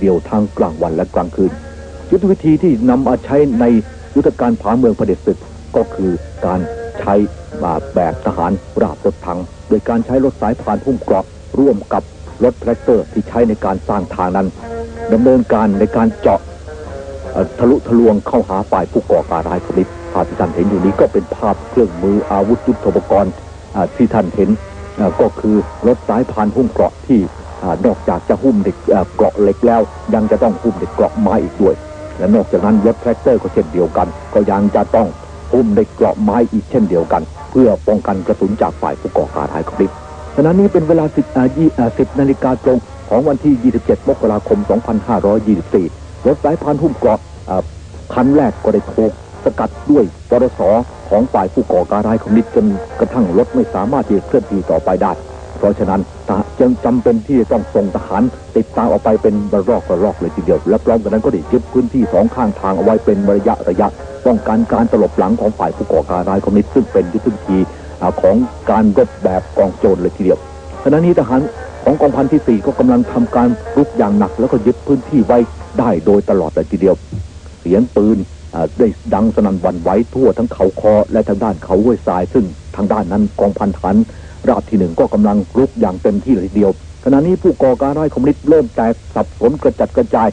เดียวทั้งกลางวันและกลางคืน ยุทธวิธีที่นำมาใช้ในยุทธการผาเมืองเผด็จศึกก็คือการใช้มาแบบทหารราบรถถัง โดยการใช้รถสายพานหุ้มเกราะร่วมกับรถแทรกเตอร์ที่ใช้ในการสร้างทางนั้นดำเนินการในการเจาะทะลุทะลวงเข้าหาฝ่ายผู้ก่อการร้ายคณิตภาพที่ท่านเห็นอยู่นี้ก็เป็นภาพเครื่องมืออาวุธยุทโธปกรณ์ที่ท่านเห็นก็คือรถสายพานหุ้มเกราะที่ นอกจากจะหุ้มเด็กเกราะเหล็กแล้ว ยังจะต้องหุ้มเด็กเกราะไม้อีกด้วย และนอกจากนั้นรถแทรกเตอร์ก็เช่นเดียวกัน ก็ยังจะต้องหุ้มเด็กเกราะไม้อีกเช่นเดียวกัน เพื่อป้องกันกระสุนจากฝ่ายผู้ก่อการร้ายคณิตขณะนี้เป็นเวลา10ยี่อ่า10นาฬิกาตรงของวันที่ 27 มกราคม 2524 รถสายพานหุ้มเกราะคันแรกก็ได้ถูกสกัดด้วยปรสของฝ่ายผู้ก่อการร้ายคอมมิวนิสต์จนกระทั่งรถไม่สามารถที่จะเคลื่อนที่ต่อไปได้ เพราะฉะนั้นจึงจำเป็นที่จะต้องส่งทหาร ติดตามออกไปเป็นระลอกระลอกเลยทีเดียว และพร้อมกันนั้นก็ได้ยึดพื้นที่สองข้างทางเอาไว้เป็นระยะระยะป้องกันการตลบหลังของฝ่ายผู้ก่อการร้ายคอมมิวนิสต์ซึ่งเป็นยุทธวิธีของการรบแบบกองโจรเลยทีเดียวขณะนี้ทหารของกองพันที่ 4 ก็กำลังทำการรุกอย่างหนัก แล้วก็ยึดพื้นที่ไว้ได้โดยตลอดเลยทีเดียว เสียงปืนได้ดังสนั่นวันไหวทั่วทั้งเขาคอและทางด้านเขาห้วยทรายซึ่ง ทางด้านนั้นกองพันฐานราบที่หนึ่งก็กำลังรุกอย่างเต็มที่เลยทีเดียว ขณะนี้ผู้ก่อการร้ายคอมมิวนิสต์เริ่มแตกสับสนกระจัดกระจาย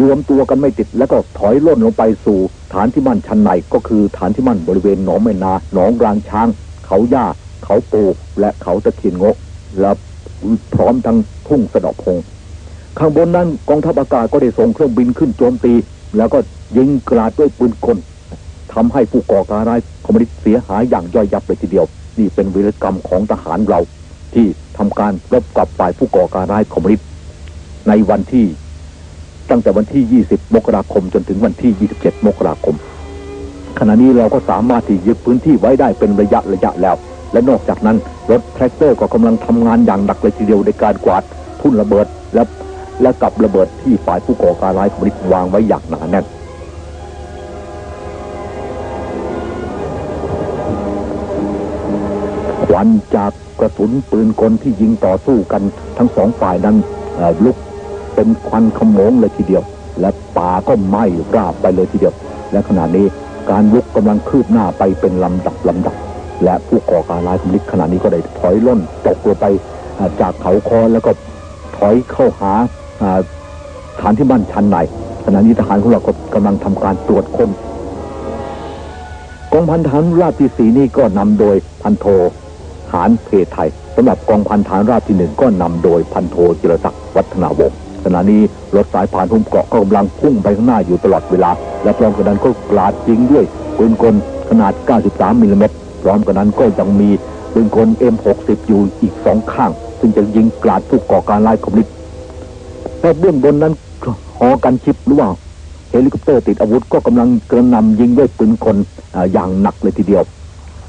รวมตัวกันไม่ติดแล้วก็ถอยล่นลงไปสู่ ฐานที่มั่นชั้นในก็คือฐานที่มั่นบริเวณหนองแม่นาหนองรางช้าง เขาหญ้า เขาปูและเขาตะเคียนงกและพร้อมทั้งทุ่งสะเดอกพงข้างบนนั้นกองทัพอากาศก็ได้ส่งเครื่องบินขึ้นโจมตี แล้วก็ยิงกราดด้วยปืนกล ทำให้ผู้ก่อการร้ายคอมมิวนิสต์เสียหายอย่างย่อยยับเลยทีเดียว นี่เป็นวีรกรรมของทหารเรา ที่ทำการรบกับฝ่ายผู้ก่อการร้ายคอมมิวนิสต์ในวันที่ ตั้งแต่วันที่ 20 มกราคมจนถึงวันที่ 27 มกราคม ขณะนี้เราก็สามารถที่ยึดพื้นที่ไว้ได้เป็นระยะระยะแล้ว และนอกจากนั้นรถแทรกเตอร์ก็กำลังทำงานอย่างหนักเลยทีเดียวในการกวาดทุ่นระเบิดและและกับระเบิดที่ฝ่ายผู้ก่อการร้ายคอมมิวนิสต์วางไว้อย่างหนาแน่น วันจากกระสุนปืนกลที่ยิงต่อสู้กันทั้งสองฝ่ายนั้นลุกเป็นควันขโมงเลยทีเดียว และป่าก็ไหม้ราบไปเลยทีเดียว และขณะนี้การลุกกำลังคืบหน้าไปเป็นลำดับลำดับ และผู้ก่อการร้ายคอมมิวนิสต์ขณะนี้ก็ได้ถอยล่นตกลงไปจากเขาคอแล้วก็ถอยเข้าหาฐานที่มั่นชั้นในขณะนี้ทหารของเราก็กำลังทำการตรวจค้นกองพันฐานราบที่สีนี่ก็นำโดยพันโท หานเพไทยสำหรับกองพันฐานราบที่หนึ่งก็นำโดยพันโทจิรศักดิ์วัฒนาวงศ์ขณะนี้รถสายผ่านหุ้มเกราะก็กำลังพุ่งไปข้างหน้าอยู่ตลอดเวลา และพร้อมกันนั้นก็กราดยิงด้วยปืนกลขนาด 93มิลลิเมตรพร้อมกันนั้นก็ยังมีปืนกล M60 อยู่อีกสองข้าง ซึ่งจะยิงกราดผู้ก่อการร้ายคอมมิวนิสต์แต่เบื้องบนนั้นหอกันชิปหรือว่าเฮลิคอปเตอร์ติดอาวุธก็กำลังกระนำยิงด้วยปืนกลออย่างหนักเลยทีเดียว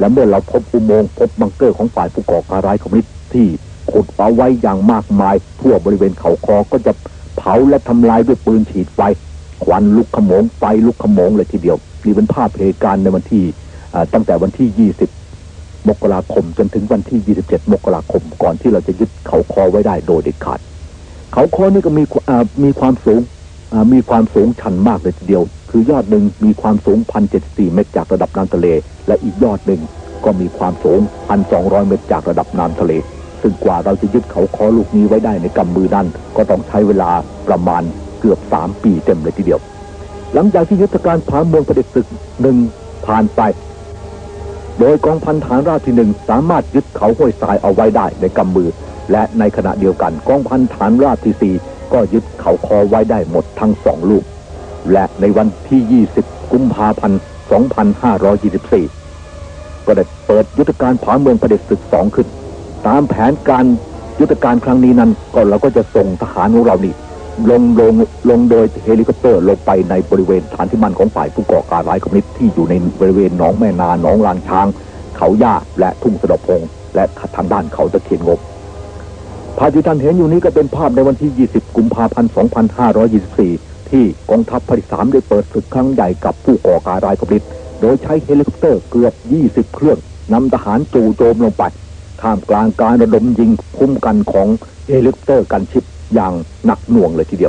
และเมื่อเราพบอุโมงค์พบบังเกอร์ของฝ่ายผู้ก่อการร้ายคอมมิวนิสต์ที่ขุดเอาไว้อย่างมากมาย ทั่วบริเวณเขาคอก็จะเผาและทำลายด้วยปืนฉีดไฟควันลุกขโมงไฟลุกขโมงเลยทีเดียวนี่เป็นภาพเหตุการณ์ในวันที่ตั้งแต่วันที่ 20 มกราคมจนถึงวันที่ 27 มกราคมก่อนที่เราจะยึดเขาคอไว้ได้โดยเด็ดขาด เขาคอนี่ก็มีมีความสูงมีความสูงชันมากเลยทีเดียว คือยอดหนึ่งมีความสูง 1,074 เมตรจากระดับน้ำทะเล และอีกยอดหนึ่งก็มีความสูง 1,200 เมตรจากระดับน้ำทะเล ซึ่งกว่าเราจะยึดเขาคอลูกนี้ไว้ได้ในกำมือนั้น ก็ต้องใช้เวลาประมาณเกือบ 3 ปีเต็มเลยทีเดียว หลังจากที่ยุทธการผาเมืองประเด็จศึกหนึ่งผ่านไป โดยกองพันฐานราบที่หนึ่งสามารถยึดเขาห้วยทรายเอาไว้ได้ในกำมือ และในขณะเดียวกันกองพันฐานราบที่สี่ก็ยึดเขาคอไว้ได้หมดทั้งสองลูก และในวันที่ 20 กุมภาพันธ์ 2524 ก็ได้เปิดยุทธการผาเมืองประเด็จศึกสองขึ้น ตามแผนการยุทธการครั้งนี้นั้นก็เราก็จะส่งทหารของเรานี่ลงลงลงโดยเฮลิคอปเตอร์ลงไปในบริเวณฐานที่มั่นของฝ่ายผู้ก่อการร้ายคอมมิวนิสต์ที่อยู่ในบริเวณหนองแม่นาหนองลานช้าง เขาหญ้าและทุ่งสะดพงและทางด้านเขาตะเคียนงบภาพที่ท่านเห็นอยู่นี้ก็เป็นภาพในวันที่ 20 กุมภาพันธ์ 2524 ที่กองทัพภาคที่สามได้เปิดศึกครั้งใหญ่กับผู้ก่อการร้ายกบฏโดยใช้เฮลิคอปเตอร์เกือบ 20 เครื่องนำทหารจู่โจมลงไปท่ามกลางการระดมยิงคุ้มกันของเฮลิคอปเตอร์กันชิปอย่างหนักหน่วงเลยทีเดียว